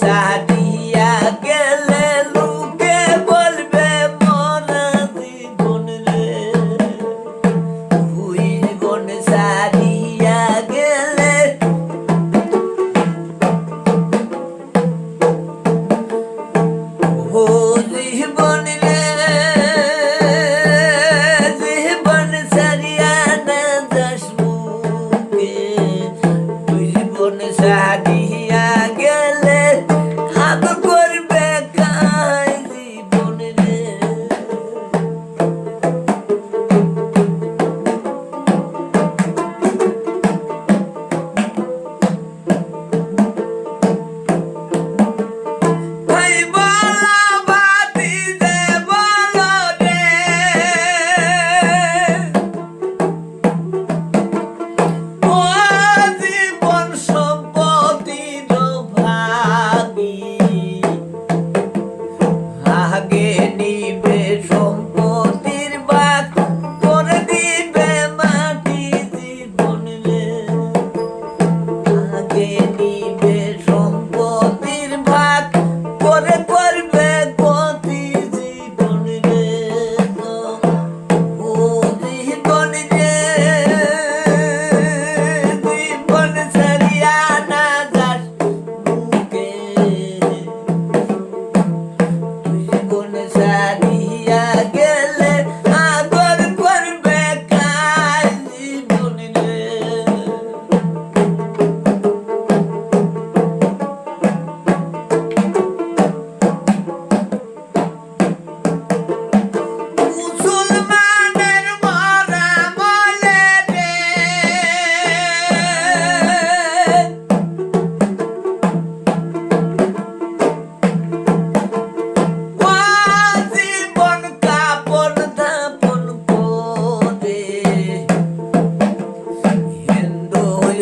সাদিয়া গেলে লোকে বলবে মনা জীবন রে। তুই গন সাদিয়া গেলে ও জীবন রে। জীবন সারিয়া না দশ মুখে। জীবন সাদিয়া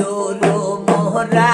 ময়ূর মোহরা